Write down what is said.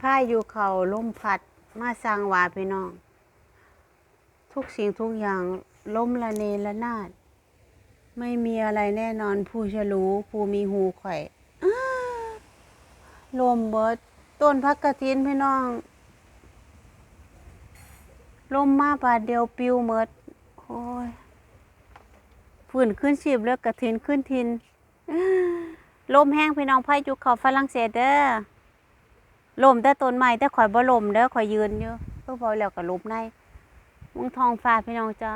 พายุเขาลมพัดมาสร้างวาพี่น้อง ทุกสิ่งทุกอย่างล้มละเนระนาด ไม่มีอะไรแน่นอนผู้ฉลูผู้มีหูข่อยลมเบิด ต้นพักกระถินพี่น้องลมมาบาดเดียวปิวเมดโอ้ยฝืนขึ้นชีพแล้วกระถินขึ้นทินลมแห้งพี่น้องพายุเขาฝรั่งเศสเด้อ ลมแต่ต้นไม้แต่ข่อยบ่ลมเด้อข่อยยืนอยู่เพื่อพอแล้วก็ลมในมึงทองฟ้าพี่น้องจ้า